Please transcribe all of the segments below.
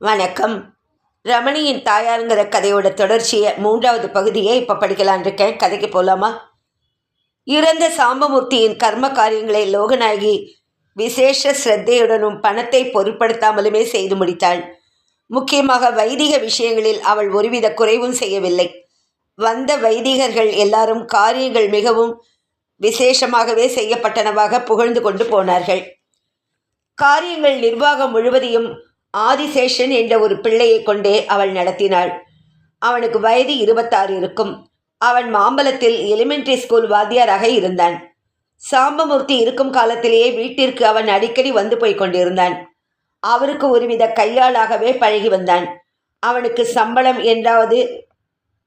வணக்கம். ரமணியின் தாயாருங்கிற கதையோட தொடர்ச்சியை மூன்றாவது பகுதியை இப்போ படிக்கலான் இருக்கேன் கதைக்கு போகலாமா இறந்த சாம்பமூர்த்தியின் கர்ம காரியங்களை லோகநாயகி விசேஷ ஸ்ரத்தையுடனும் பணத்தை பொருட்படுத்தாமலுமே செய்து முடித்தாள். முக்கியமாக வைதிக விஷயங்களில் அவள் ஒருவித குறைவும் செய்யவில்லை. வந்த வைதிகர்கள் எல்லாரும் காரியங்கள் மிகவும் விசேஷமாகவே செய்யப்பட்டனவாக புகழ்ந்து கொண்டு போனார்கள். காரியங்கள் நிர்வாகம் முழுவதையும் ஆதிசேஷன் என்ற ஒரு பிள்ளையை கொண்டே அவள் நடத்தினாள். அவனுக்கு வயது இருபத்தாறு இருக்கும். அவன் மாம்பலத்தில் எலிமெண்ட்ரி ஸ்கூல் வாத்தியாராக இருந்தான். சாம்பமூர்த்தி இருக்கும் காலத்திலேயே வீட்டிற்கு அவன் அடிக்கடி வந்து போய் கொண்டிருந்தான். அவருக்கு ஒருவித கையாளாகவே பழகி வந்தான். அவனுக்கு சம்பளம் என்றாவது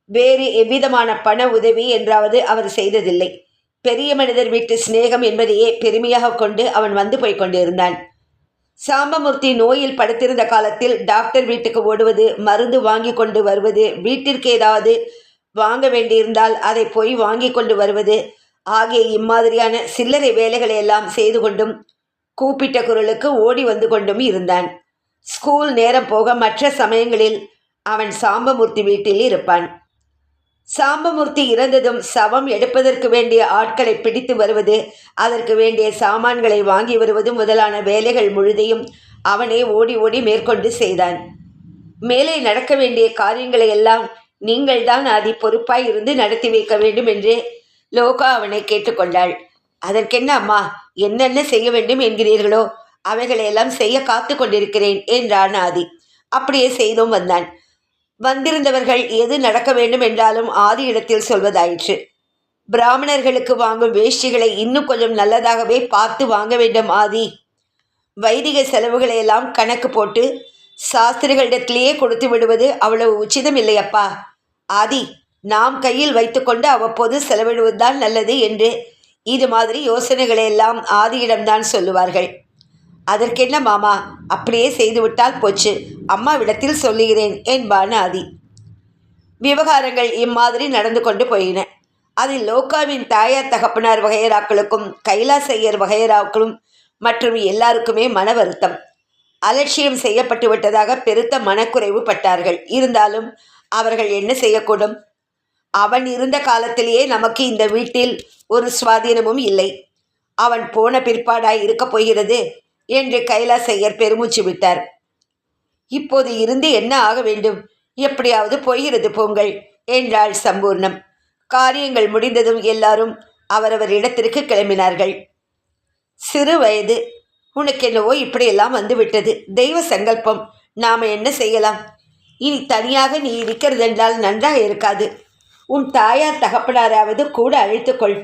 வேறு எவ்விதமான பண உதவி என்றாவது அவர் செய்ததில்லை. பெரிய மனிதர் வீட்டு சிநேகம் என்பதையே பெருமையாக கொண்டு அவன் வந்து போய் கொண்டிருந்தான். சாம்பமூர்த்தி நோயில் படுத்திருந்த காலத்தில் டாக்டர் வீட்டுக்கு ஓடுவது மருந்து வாங்கி கொண்டு வருவது வீட்டிற்கு ஏதாவது வாங்க வேண்டியிருந்தால் அதை போய் வாங்கி கொண்டு வருவது. ஆகிய இம்மாதிரியான சில்லறை வேலைகளை எல்லாம் செய்து கொண்டும் கூப்பிட்ட குரலுக்கு ஓடி வந்து கொண்டும் இருந்தான். ஸ்கூல் நேரம் போக மற்ற சமயங்களில் அவன் சாம்பமூர்த்தி வீட்டில் இருப்பான். சாம்பமூர்த்தி இறந்ததும் சவம் எடுப்பதற்கு வேண்டிய ஆட்களை பிடித்து வருவது அதற்கு வேண்டிய சாமான்களை வாங்கி வருவது முதலான வேலைகள் முழுதையும் அவனே ஓடி ஓடி மேற்கொண்டு செய்தான். மேலே நடக்க வேண்டிய காரியங்களை எல்லாம் நீங்கள்தான் அதி பொறுப்பாய் இருந்து நடத்தி வைக்க வேண்டும் என்று லோகா அவனை கேட்டுக்கொண்டாள். அதற்கென்ன அம்மா என்னென்ன செய்ய வேண்டும் என்கிறீர்களோ அவைகளையெல்லாம் செய்ய காத்து கொண்டிருக்கிறேன் என்றான் ஆதி. அப்படியே செய்தும் வந்தான். வந்திருந்தவர்கள் எது நடக்க வேண்டும் என்றாலும் ஆதி இடத்தில் சொல்வதாயிற்று. பிராமணர்களுக்கு வாங்கும் வேஷ்டிகளை இன்னும் கொஞ்சம் நல்லதாகவே பார்த்து வாங்க வேண்டும் ஆதி. வைதிக செலவுகளை எல்லாம் கணக்கு போட்டு சாஸ்திரிகளிடத்திலேயே கொடுத்து விடுவது அவ்வளவு உச்சிதம் இல்லையப்பா ஆதி நாம் கையில் வைத்துக்கொண்டு அவ்வப்போது செலவிடுவதுதான் நல்லது என்று இது மாதிரி யோசனைகளை எல்லாம் ஆதியிடம்தான் சொல்லுவார்கள். அதற்கென்ன மாமா? அப்படியே செய்துவிட்டால் போச்சு. அம்மாவிடத்தில் சொல்லுகிறேன் என்பான் ஆதி. விவகாரங்கள் இம்மாதிரி நடந்து கொண்டு போயின. அதில் லோகாவின் தாயார் தகப்பனார் வகையராக்களுக்கும் கைலாசையர் வகையராக்களும் மற்றும் எல்லாருக்குமே மன வருத்தம். அலட்சியம் செய்யப்பட்டு விட்டதாக பெருத்த மனக்குறைவு பட்டார்கள். இருந்தாலும் அவர்கள் என்ன செய்யக்கூடும்? அவன் இருந்த காலத்திலேயே நமக்கு இந்த வீட்டில் ஒரு சுவாதீனமும் இல்லை. அவன் போன பிற்பாடாய் இருக்கப் போகிறது என்று கைலாசையர் பெருமூச்சு விட்டார். இப்போது இருந்து என்ன ஆக வேண்டும்? எப்படியாவது போகிறது போங்கள் என்றாள் சம்பூர்ணம். காரியங்கள் முடிந்ததும் எல்லாரும் அவரவர் இடத்திற்கு கிளம்பினார்கள். சிறு வயது. உனக்கு என்னவோ இப்படியெல்லாம் வந்துவிட்டது. தெய்வ சங்கல்பம். நாம் என்ன செய்யலாம்? இனி தனியாக நீ இருக்கிறதென்றால் நன்றாக இருக்காது. உன் தாயார் தகப்பனாராவது கூட அழைத்துக்கொள்.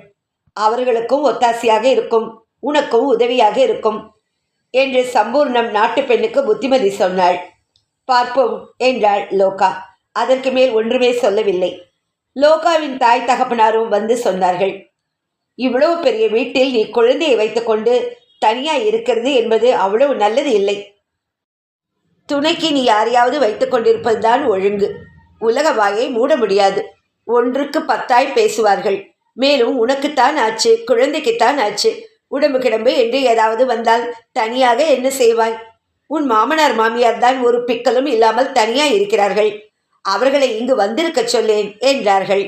அவர்களுக்கும் ஒத்தாசையாக இருக்கும். உனக்கும் உதவியாக இருக்கும். என்று சம்பூர்ணம் நாட்டு பெண்ணுக்கு புத்திமதி சொன்னாள். பார்ப்போம் என்றாள் லோகா. அதற்கு மேல் ஒன்றுமே சொல்லவில்லை. லோகாவின் தாய் தகப்பனாரும் வந்து சொன்னார்கள். இவ்வளவு பெரிய வீட்டில் நீ குழந்தையை வைத்துக்கொண்டு தனியாக இருக்கிறது என்பது அவ்வளவு நல்லது இல்லை. துணைக்கு நீ யாரையாவது வைத்துக் கொண்டிருப்பதுதான் ஒழுங்கு. உலக வாயை மூட முடியாது. ஒன்றுக்கு பத்தாய் பேசுவார்கள். மேலும் உனக்குத்தான் ஆச்சு குழந்தைக்குத்தான் ஆச்சு. உடம்பு கிடம்பு என்று ஏதாவது வந்தால் தனியாக என்ன செய்வாய்? உன் மாமனார் மாமியார் தான் ஒரு பிக்கலும் இல்லாமல் தனியாக இருக்கிறார்கள். அவர்களை இங்கு வந்திருக்க சொல்லேன் என்றார்கள்.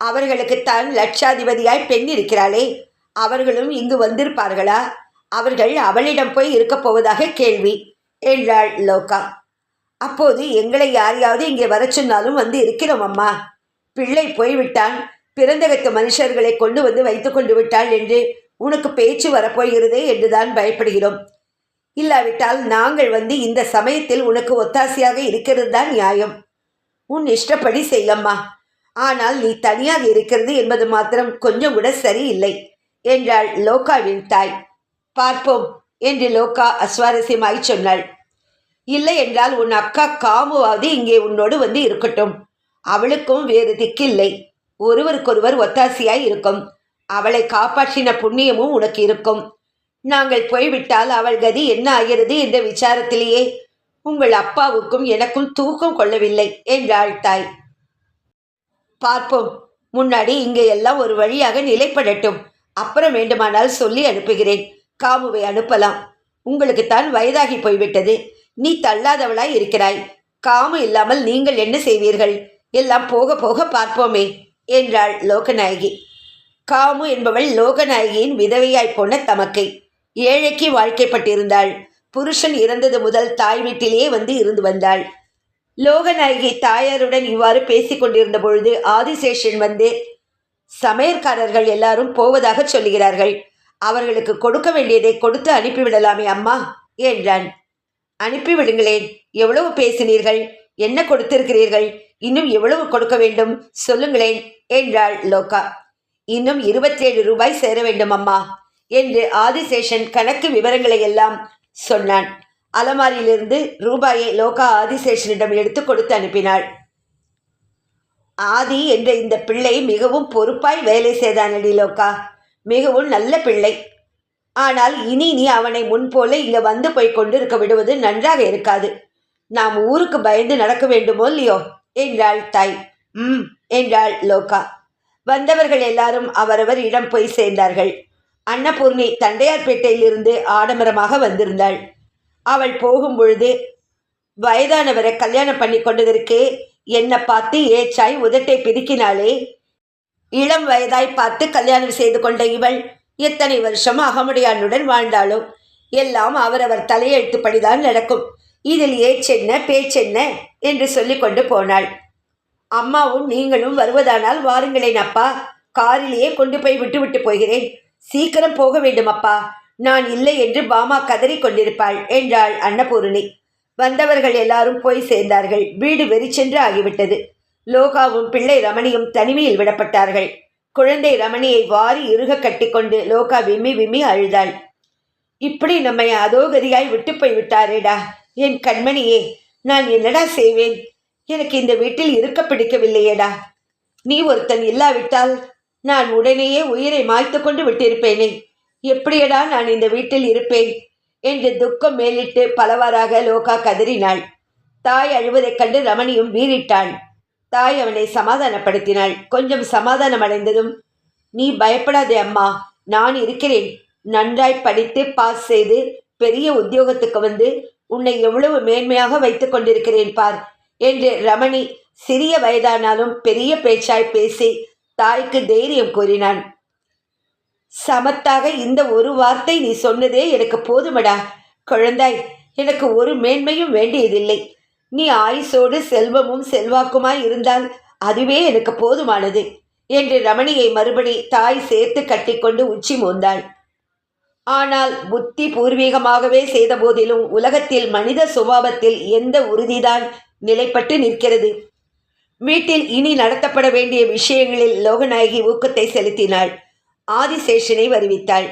அவர்களுக்குத்தான் லட்சாதிபதியாய் பெண் இருக்கிறாளே. அவர்களும் இங்கு வந்திருப்பார்களா? அவர்கள் அவளிடம் போய் இருக்கப் போவதாக கேள்வி என்றாள் லோகா. அப்போது எங்களை யாரையாவது இங்கே வர சொன்னாலும் வந்து இருக்கிறோம் அம்மா. பிள்ளை போய்விட்டான். பிறந்தகத்து மனுஷர்களை கொண்டு வந்து வைத்து கொண்டு விட்டாள் என்று உனக்கு பேச்சு வரப்போகிறதே என்றுதான் பயப்படுகிறோம். இல்லாவிட்டால் நாங்கள் வந்து இந்த சமயத்தில் உனக்கு ஒத்தாசையாக இருக்கிறது தான் நியாயம். உன் இஷ்டப்படி செய்யம்மா ஆனால் நீ தனியாக இருக்கிறது என்பது மாத்திரம் கொஞ்சம் கூட சரியில்லை என்றாள் லோகாவின் தாய். பார்ப்போம் என்று லோகா அஸ்வாரஸ்யமாய் சொன்னாள். இல்லை என்றால் உன் அக்கா காமுவாவது இங்கே உன்னோடு வந்து இருக்கட்டும். அவளுக்கும் வேறு திக்கில்லை. ஒருவருக்கொருவர் ஒத்தாசியாய் இருக்கும். அவளை காப்பாற்றின புண்ணியமும் உனக்கு இருக்கும். நாங்கள் போய்விட்டால் அவள் கதி என்ன ஆகிறது என்ற விசாரத்திலேயே உங்கள் அப்பாவுக்கும் எனக்கும் தூக்கம் கொள்ளவில்லை என்றாள் தாய். பார்ப்போம். முன்னாடி இங்கே எல்லாம் ஒரு வழியாக நிலைப்படட்டும். அப்புறம் வேண்டுமானால் சொல்லி அனுப்புகிறேன். காமுவை அனுப்பலாம். உங்களுக்குத்தான் வயதாகி போய்விட்டது. நீ தள்ளாதவளாய் இருக்கிறாய். காமு இல்லாமல் நீங்கள் என்ன செய்வீர்கள்? எல்லாம் போக போக பார்ப்போமே என்றாள் லோகநாயகி. காமு என்பவள் லோகநாயகியின் விதவையாய் போன தமக்கை. ஏழைக்கு வாழ்க்கைப்பட்டிருந்தாள். புருஷன் இறந்தது முதல் தாய் வீட்டிலேயே வந்து இருந்து வந்தாள். லோகநாயகி தாயாருடன் இவ்வாறு பேசிக் கொண்டிருந்த பொழுது ஆதிசேஷன் வந்து சமையற்காரர்கள் எல்லாரும் போவதாக சொல்லுகிறார்கள். அவர்களுக்கு கொடுக்க வேண்டியதை கொடுத்து அனுப்பிவிடலாமே அம்மா என்றான். அனுப்பிவிடுங்களேன் எவ்வளவு பேசினீர்கள்? என்ன கொடுத்திருக்கிறீர்கள்? இன்னும் எவ்வளவு கொடுக்க வேண்டும்? சொல்லுங்களேன் என்றாள் லோகா. இன்னும் இருபத்தேழு ரூபாய் சேர வேண்டும் அம்மா என்று ஆதிசேஷன் கணக்கு விவரங்களை எல்லாம் சொன்னான். அலமாரியிலிருந்து ரூபாயை லோகா ஆதிசேஷனிடம் எடுத்து கொடுத்து அனுப்பினாள். ஆதி என்ற இந்த பிள்ளை மிகவும் பொறுப்பாய் வேலை செய்தானடி லோகா. மிகவும் நல்ல பிள்ளை. ஆனால் இனி நீ அவனை முன்போல இங்க வந்து போய் கொண்டு இருக்க விடுவது நன்றாக இருக்காது. நாம் ஊருக்கு பயந்து நடக்க வேண்டுமோ இல்லையோ? என்றாள் தாய். ம் என்றாள் லோகா. வந்தவர்கள் எல்லாரும் அவரவர் இடம் போய் சேர்ந்தார்கள். அன்னபூர்ணி தண்டையார்பேட்டையிலிருந்து ஆடம்பரமாக வந்திருந்தாள். அவள் போகும் பொழுது வயதானவரை கல்யாணம் பண்ணி கொண்டதற்கு என்னை பார்த்து ஏச்சாய் உதட்டை பிதுக்கினாலே இளம் வயதாய் பார்த்து கல்யாணம் செய்து கொண்ட இவள் எத்தனை வருஷம் அகமுடையானுடன் வாழ்ந்தாளோ எல்லாம் அவரவர் தலையெழுத்துப்படிதான் நடக்கும். இதில் ஏச்சென்ன பேச்சென்ன என்று சொல்லிக்கொண்டு போனாள். அம்மாவும் நீங்களும் வருவதானால் வாருங்களேன் அப்பா. காரிலேயே கொண்டு போய் விட்டுவிட்டு போகிறேன். சீக்கிரம் போக வேண்டும் அப்பா. நான் இல்லை என்று பாமா கதறி கொண்டிருப்பாள் என்றாள் அன்னபூரணி. வந்தவர்கள் எல்லாரும் போய் சேர்ந்தார்கள். வீடு வெறிச்சென்று ஆகிவிட்டது. லோகாவும் பிள்ளை ரமணியும் தனிமையில் விடப்பட்டார்கள். குழந்தை ரமணியை வாரி இறுக கட்டிக்கொண்டு லோகா விம்மி விம்மி அழுதாள். இப்படி நம்மை அதோகதியாய் விட்டு போய் விட்டாரேடா என் கண்மணியே நான் என்னடா செய்வேன்? எனக்கு இந்த வீட்டில் இருக்க பிடிக்கவில்லையேடா. நீ ஒருத்தன் இல்லாவிட்டால் நான் உடனேயே உயிரை மாய்த்து கொண்டு விட்டிருப்பேனே. எப்படியடா நான் இந்த வீட்டில் இருப்பேன்? என்று துக்கம் மேலிட்டு பலவாறாக லோகா கதறினாள். தாய் அழுவதைக் கண்டு ரமணியும் வீறிட்டாள் தாய் அவனை சமாதானப்படுத்தினாள். கொஞ்சம் சமாதானம் அடைந்ததும் நீ பயப்படாதே அம்மா நான் இருக்கிறேன். நன்றாய் படித்து பாஸ் செய்து பெரிய உத்தியோகத்துக்கு வந்து உன்னை எவ்வளவு மேன்மையாக வைத்துக் கொண்டிருக்கிறேன் பார். என்று ரமணி சிறிய வயதானாலும் பெரிய பேச்சாய் பேசி தாய்க்கு தைரியம் கூறினான். சமத்தாக இந்த ஒரு வார்த்தை நீ சொன்னதே எனக்கு போதுமடா. குழந்தாய் எனக்கு ஒரு மேன்மையும் வேண்டியதில்லை. நீ ஆயுசோடு செல்வமும் செல்வாக்குமாய் இருந்தால் அதுவே எனக்கு போதுமானது என்று ரமணியை மறுபடி தாய் சேர்த்து கட்டிக்கொண்டு உச்சி மோந்தாள். ஆனால் புத்தி பூர்வீகமாகவே செய்த போதிலும் உலகத்தில் மனித சுபாவத்தில் எந்த உறுதிதான் நிலைப்பட்டு நிற்கிறது? வீட்டில் இனி நடத்தப்பட வேண்டிய விஷயங்களில் லோகநாயகி ஊக்கத்தை செலுத்தினாள். ஆதிசேஷனை வருவித்தாள்.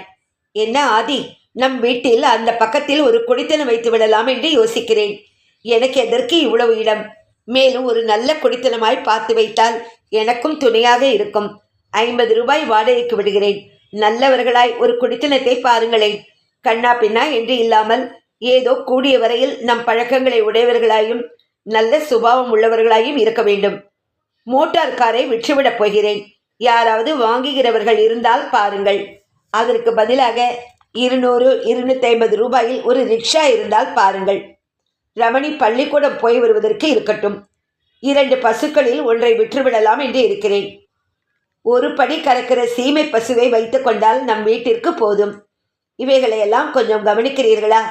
என்ன ஆதி நம் வீட்டில் அந்த பக்கத்தில் ஒரு குடித்தனம் வைத்து விடலாம் என்று யோசிக்கிறேன். எனக்கு எதற்கு இவ்வளவு இடம்? மேலும் ஒரு நல்ல குடித்தனமாய் பார்த்து வைத்தால் எனக்கும் துணையாக இருக்கும். ஐம்பது ரூபாய் வாடகைக்கு விடுகிறேன். நல்லவர்களாய் ஒரு குடித்தனத்தை பாருங்களேன். கண்ணா பின்னா என்று இல்லாமல் ஏதோ கூடிய வரையில் நம் பழக்கங்களை உடையவர்களாயும் நல்ல சுபாவம் உள்ளவர்களாயும் இருக்க வேண்டும். மோட்டார் காரை விற்றுவிடப் போகிறேன். யாராவது வாங்குகிறவர்கள் இருந்தால் பாருங்கள். அதற்கு பதிலாக இருநூறு இருநூத்தி ஐம்பது ரூபாயில் ஒரு ரிக்ஷா இருந்தால் பாருங்கள். ரமணி பள்ளிக்கூடம் போய் வருவதற்கு இருக்கட்டும். இரண்டு பசுக்களில் ஒன்றை விற்றுவிடலாம் என்று இருக்கிறேன். ஒரு படி கறக்கிற சீமை பசுவை வைத்து கொண்டால் நம் வீட்டிற்கு போதும். இவைகளையெல்லாம் கொஞ்சம் கவனிக்கிறீர்களா?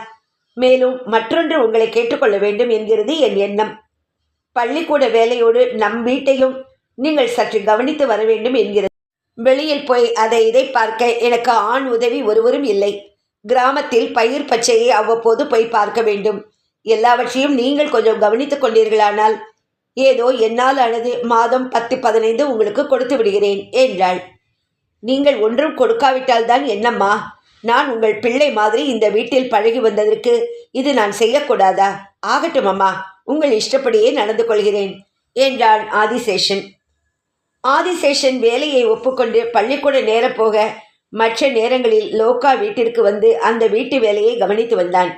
மேலும் மற்றொன்று உங்களை கேட்டுக்கொள்ள வேண்டும் என்கிறது என் எண்ணம். பள்ளிக்கூட வேலையோடு நம் வீட்டையும் நீங்கள் சற்று கவனித்து வர வேண்டும் என்கிறது. வெளியில் போய் அதை இதை பார்க்க எனக்கு ஆண் உதவி ஒருவரும் இல்லை. கிராமத்தில் பயிர் பச்சையை அவ்வப்போது போய் பார்க்க வேண்டும். எல்லாவற்றையும் நீங்கள் கொஞ்சம் கவனித்துக் கொண்டீர்களானால் ஏதோ என்னால் அல்லது மாதம் பத்து பதினைந்து உங்களுக்கு கொடுத்து விடுகிறேன் என்றாள். நீங்கள் ஒன்றும் கொடுக்காவிட்டால் தான் என்னம்மா? நான் உங்கள் பிள்ளை மாதிரி இந்த வீட்டில் பழகி வந்ததற்கு இது நான் செய்யக்கூடாதா? ஆகட்டும் அம்மா உங்கள் இஷ்டப்படியே நடந்து கொள்கிறேன் என்றான் ஆதிசேஷன். ஆதிசேஷன் வேலையை ஒப்புக்கொண்டு பள்ளிக்கூட நேரம் போக மற்ற நேரங்களில் லோக்கா வீட்டிற்கு வந்து அந்த வீட்டு வேலையை கவனித்து வந்தான்.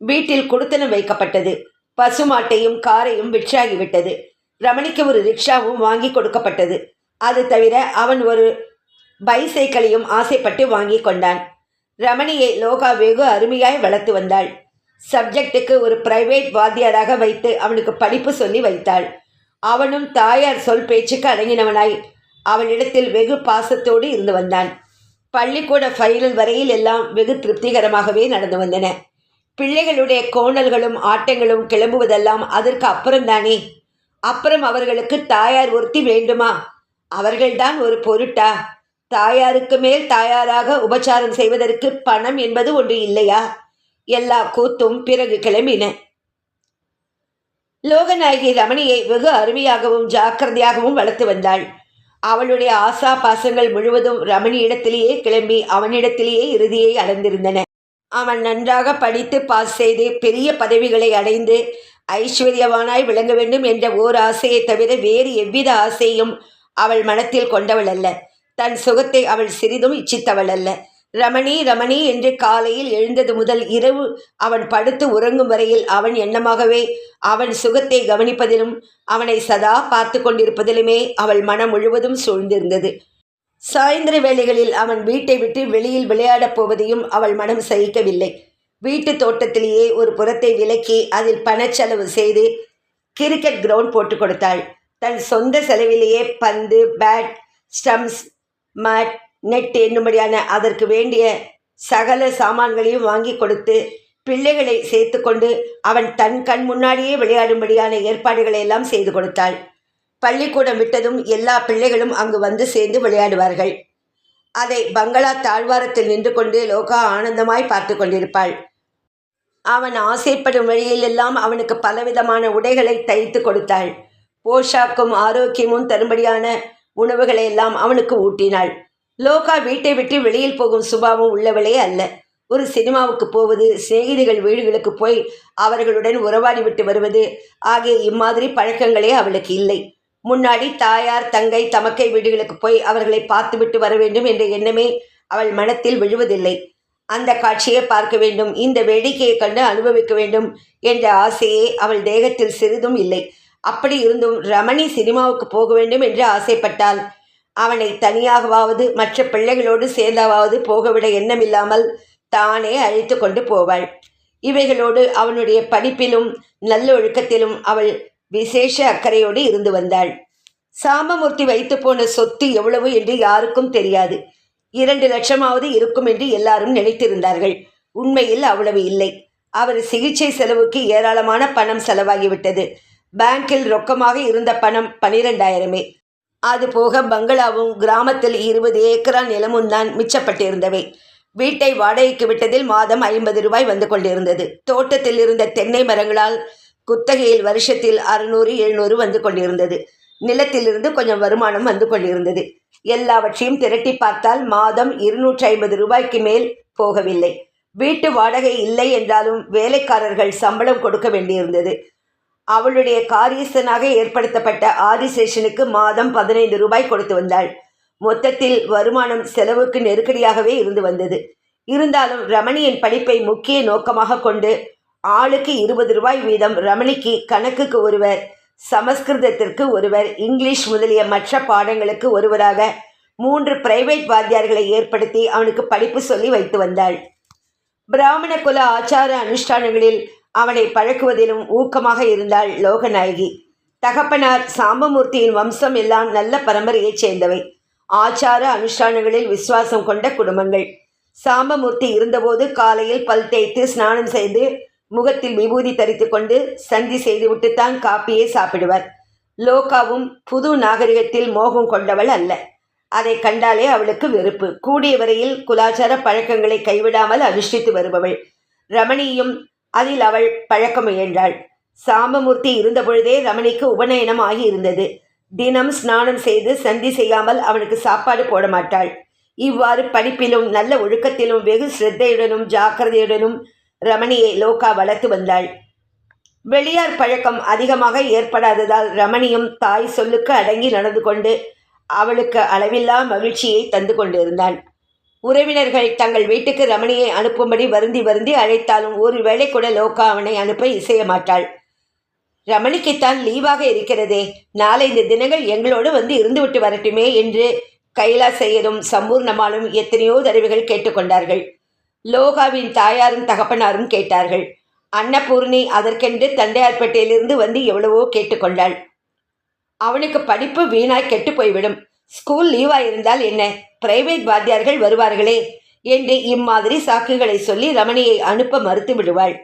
வீட்டில் குடுத்தனம் வைக்கப்பட்டது. பசுமாட்டையும் காரையும் விற்றாகிவிட்டது. ரமணிக்கு ஒரு ரிக்ஷாவும் வாங்கி கொடுக்கப்பட்டது. அது தவிர அவன் ஒரு பைசைக்கிளையும் ஆசைப்பட்டு வாங்கி கொண்டான். ரமணியை லோகா வெகு அருமையாய் வளர்த்து வந்தாள். சப்ஜெக்டுக்கு ஒரு பிரைவேட் வாத்தியாராக வைத்து அவனுக்கு படிப்பு சொல்லி வைத்தாள். அவனும் தாயார் சொல் பேச்சுக்கு அடங்கினவனாய் அவளிடத்தில் வெகு பாசத்தோடு இருந்து வந்தான். பள்ளிக்கூட ஃபைனல் வரையில் எல்லாம் வெகு திருப்திகரமாகவே நடந்து வந்தன. பிள்ளைகளுடைய கோணல்களும் ஆட்டங்களும் கிளம்புவதெல்லாம் அதற்கு அப்புறம்தானே? அப்புறம் அவர்களுக்கு தாயார் ஒருத்தி வேண்டுமா? அவர்கள்தான் ஒரு பொருட்டா? தாயாருக்கு மேல் தாயாராக உபச்சாரம் செய்வதற்கு பணம் என்பது ஒன்று இல்லையா? எல்லா கூத்தும் பிறகு கிளம்பின. லோகநாயகி ரமணியை வெகு அருமையாகவும் ஜாக்கிரதையாகவும் வளர்த்து வந்தாள். அவளுடைய ஆசா பாசங்கள் முழுவதும் ரமணியிடத்திலேயே கிளம்பி அவனிடத்திலேயே இறுதியை அடைந்திருந்தன. அவன் நன்றாக படித்து பாஸ் செய்து பெரிய பதவிகளை அடைந்து ஐஸ்வர்யவானாய் விளங்க வேண்டும் என்ற ஓர் ஆசையை தவிர வேறு எவ்வித ஆசையும் அவள் மனத்தில் கொண்டவள் அல்ல. தன் சுகத்தை அவள் சிறிதும் இச்சித்தவள் அல்ல. ரமணி ரமணி என்று காலையில் எழுந்தது முதல் இரவு அவன் படுத்து உறங்கும் வரையில் அவன் எண்ணமாகவே அவன் சுகத்தை கவனிப்பதிலும் அவனை சதா பார்த்து கொண்டிருப்பதிலுமே அவள் மனம் முழுவதும் சூழ்ந்திருந்தது. சாயந்தர வேளைகளில் அவன் வீட்டை விட்டு வெளியில் விளையாடப் போவதையும் அவள் மனம் சகிக்கவில்லை. வீட்டு தோட்டத்திலேயே ஒரு புறத்தை விலக்கி அதில் பணச்செலவு செய்து கிரிக்கெட் கிரவுண்ட் போட்டு கொடுத்தாள். தன் சொந்த செலவிலேயே பந்து பேட் ஸ்டம்ப்ஸ் மேட் நெட் என்னும்படியான அதற்கு வேண்டிய சகல சாமான்களையும் வாங்கி கொடுத்து பிள்ளைகளை சேர்த்து கொண்டு அவன் தன் கண் முன்னாடியே விளையாடும்படியான ஏற்பாடுகளை எல்லாம் செய்து கொடுத்தாள். பள்ளிக்கூடம் விட்டதும் எல்லா பிள்ளைகளும் அங்கு வந்து சேர்ந்து விளையாடுவார்கள். அதை பங்களா தாழ்வாரத்தில் நின்று கொண்டு லோகா ஆனந்தமாய் பார்த்து கொண்டிருப்பாள். அவன் ஆசைப்படும் வழியிலெல்லாம் அவனுக்கு பலவிதமான உடைகளை தைத்து கொடுத்தாள். போஷாக்கும் ஆரோக்கியமும் தரும்படியான உணவுகளை எல்லாம் அவனுக்கு ஊட்டினாள். லோகா வீட்டை விட்டு வெளியில் போகும் சுபாவம் உள்ளவளே அல்ல. ஒரு சினிமாவுக்கு போவது சிநேகிதிகள் வீடுகளுக்கு போய் அவர்களுடன் உறவாடி விட்டு வருவது ஆகிய இம்மாதிரி பழக்கங்களே அவளுக்கு இல்லை. முன்னாடி தாயார் தங்கை தமக்கை வீடுகளுக்கு போய் அவர்களை பார்த்துவிட்டு வர வேண்டும் என்ற எண்ணமே அவள் மனத்தில் விழுவதில்லை. அந்த காட்சியை பார்க்க வேண்டும் இந்த வேடிக்கையை கண்டு அனுபவிக்க வேண்டும் என்ற ஆசையே அவள் தேகத்தில் சிறிதும் இல்லை. அப்படி இருந்தும் ரமணி சினிமாவுக்கு போக வேண்டும் என்று ஆசைப்பட்டாள். அவனை தனியாகவாவது மற்ற பிள்ளைகளோடு சேர்ந்தாவது போகவிட எண்ணமில்லாமல் தானே அழைத்து கொண்டு போவாள். இவைகளோடு அவனுடைய படிப்பிலும் நல்ல ஒழுக்கத்திலும் அவள் விசேஷ அக்கறையோடு இருந்து வந்தாள். சாமமூர்த்தி வைத்து போன சொத்து எவ்வளவு என்று யாருக்கும் தெரியாது. இரண்டு லட்சமாவது இருக்கும் என்று எல்லாரும் நினைத்திருந்தார்கள். உண்மையில் அவ்வளவு இல்லை. அவர் சிகிச்சை செலவுக்கு ஏராளமான பணம் செலவாகிவிட்டது. பேங்கில் ரொக்கமாக இருந்த பணம் பனிரெண்டாயிரமே. அது போக பங்களாவும் கிராமத்தில் இருபது ஏக்கரா நிலமும் தான் மிச்சப்பட்டிருந்தவை. வீட்டை வாடகைக்கு விட்டதில் மாதம் ஐம்பது ரூபாய் வந்து கொண்டிருந்தது. தோட்டத்தில் இருந்த தென்னை மரங்களால் குத்தகையில் வருஷத்தில் அறுநூறு எழுநூறு வந்து கொண்டிருந்தது. நிலத்திலிருந்து கொஞ்சம் வருமானம் வந்து கொண்டிருந்தது. எல்லாவற்றையும் திரட்டி பார்த்தால் மாதம் இருநூற்றி ஐம்பது ரூபாய்க்கு மேல் போகவில்லை. வீட்டு வாடகை இல்லை என்றாலும் வேலைக்காரர்கள் சம்பளம் கொடுக்க வேண்டியிருந்தது. அவளுடைய காரியஸ்தனாக ஏற்படுத்தப்பட்ட ஆதிசேஷனுக்கு மாதம் பதினைந்து ரூபாய் கொடுத்து வந்தாள். மொத்தத்தில் வருமானம் செலவுக்கு நெருக்கடியாகவே இருந்து வந்தது. இருந்தாலும் ரமணியின் படிப்பை முக்கிய நோக்கமாக கொண்டு ஆளுக்கு இருபது ரூபாய் வீதம் ரமணிக்கு கணக்குக்கு ஒருவர் சமஸ்கிருதத்திற்கு ஒருவர் இங்கிலீஷ் முதலிய மற்ற பாடங்களுக்கு ஒருவராக மூன்று பிரைவேட் வாத்தியார்களை ஏற்படுத்தி அவனுக்கு படிப்பு சொல்லி வைத்து வந்தாள். பிராமண குல ஆச்சார அனுஷ்டானங்களில் அவனை பழக்குவதிலும் ஊக்கமாக இருந்தாள் லோகநாயகி. தகப்பனார் சாம்பமூர்த்தியின் வம்சம் எல்லாம் நல்ல பரம்பரையைச் சேர்ந்தவை. ஆச்சார அனுஷ்டானங்களில் விசுவாசம் கொண்ட குடும்பங்கள். சாம்பமூர்த்தி இருந்தபோது காலையில் பல் தேய்த்து ஸ்நானம் செய்து முகத்தில் விபூதி தரித்து கொண்டு சந்தி செய்துவிட்டுத்தான் காப்பியே சாப்பிடுவார். லோகாவும் புது நாகரிகத்தில் மோகம் கொண்டவள் அல்ல. அதை கண்டாலே அவளுக்கு வெறுப்பு. கூடிய வரையில் குலாச்சார பழக்கங்களை கைவிடாமல் அனுஷ்டித்து வருபவள். ரமணியும் அதில் அவள் பழக்கம் முயன்றாள். சாம்பமூர்த்தி இருந்தபொழுதே ரமணிக்கு உபநயனம் ஆகி இருந்தது தினம் ஸ்நானம் செய்து சந்தி செய்யாமல் அவனுக்கு சாப்பாடு போட மாட்டாள். இவ்வாறு படிப்பிலும் நல்ல ஒழுக்கத்திலும் வெகு சிரத்தையுடனும் ஜாக்கிரதையுடனும் ரமணியை லோகா வளர்த்து வந்தாள். வெளியார் பழக்கம் அதிகமாக ஏற்படாததால் ரமணியும் தாய் சொல்லுக்கு அடங்கி நடந்து கொண்டு அவளுக்கு அளவில்லா மகிழ்ச்சியை தந்து கொண்டிருந்தான். உறவினர்கள் தங்கள் வீட்டுக்கு ரமணியை அனுப்பும்படி வருந்தி வருந்தி அழைத்தாலும் ஒரு வேளை கூட லோகா அவனை அனுப்ப இசைய மாட்டாள் ரமணிக்குத்தான் லீவாக இருக்கிறதே நாலஞ்சு தினங்கள் எங்களோடு வந்து இருந்துவிட்டு வரட்டுமே என்று கைலாசையரும் சம்பூர்ணமாலும் எத்தனையோ தடவைகள் கேட்டுக்கொண்டார்கள். லோகாவின் தாயாரும் தகப்பனாரும் கேட்டார்கள். அன்னபூர்ணி அதற்கென்று தண்டையார்பேட்டையிலிருந்து வந்து எவ்வளவோ கேட்டுக்கொண்டாள். அவனுக்கு படிப்பு வீணாய் கெட்டு போய்விடும். ஸ்கூல் லீவாக இருந்தால் என்ன? பிரைவேட் வாத்தியார்கள் வருவார்களே என்று இம்மாதிரி சாக்குகளை சொல்லி ரமணியை அனுப்ப மறுத்து விடுவாள்.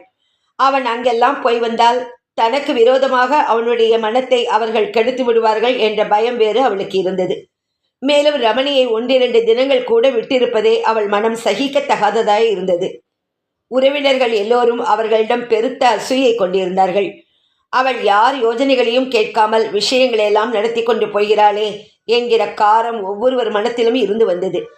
அவன் அங்கெல்லாம் போய் வந்தால் தனக்கு விரோதமாக அவனுடைய மனத்தை அவர்கள் கெடுத்து விடுவார்கள் என்ற பயம் வேறு அவளுக்கு இருந்தது. மேலும் ரமணியை ஒன்றிரண்டு தினங்கள் கூட விட்டிருப்பதே அவள் மனம் சகிக்கத்தகாததாய் இருந்தது. உறவினர்கள் எல்லோரும் அவர்களிடம் பெருத்த அசூயை கொண்டிருந்தார்கள். அவள் யார் யோஜனைகளையும் கேட்காமல் விஷயங்களையெல்லாம் நடத்தி கொண்டு போகிறாளே என்கிற காரம் ஒவ்வொருவர் மனத்திலும் இருந்து வந்தது.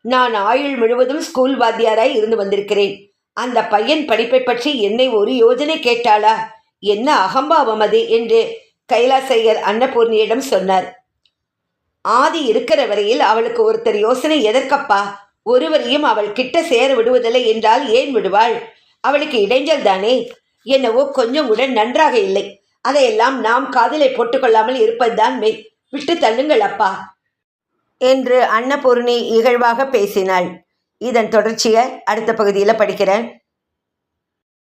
நான் ஆயுள் முழுவதும் ஸ்கூல் வாத்தியாராய் இருந்து வந்திருக்கிறேன். அந்த பையன் படிப்பை பற்றி என்னை ஒரு யோஜனை கேட்டாளா? என்ன அகம்பாவம் அது? என்று கைலாசையர் அன்னபூர்ணியிடம் சொன்னார். ஆதி இருக்கிற வரையில் அவளுக்கு ஒருத்தர் யோசனை எதற்கப்பா? ஒருவரையும் அவள் கிட்ட சேர விடுவதில்லை என்றால் ஏன் விடுவாள்? அவளுக்கு இடைஞ்சல் தானே? என்னவோ கொஞ்சம் கூட நன்றாக இல்லை. அதையெல்லாம் நாம் காதலை போட்டுக்கொள்ளாமல் இருப்பதுதான் மெய். விட்டு தள்ளுங்கள் அப்பா. என்று அன்னபூர்ணி இகழ்வாக பேசினாள். இதன் தொடர்ச்சியை அடுத்த பகுதியில் படிக்கிறேன்.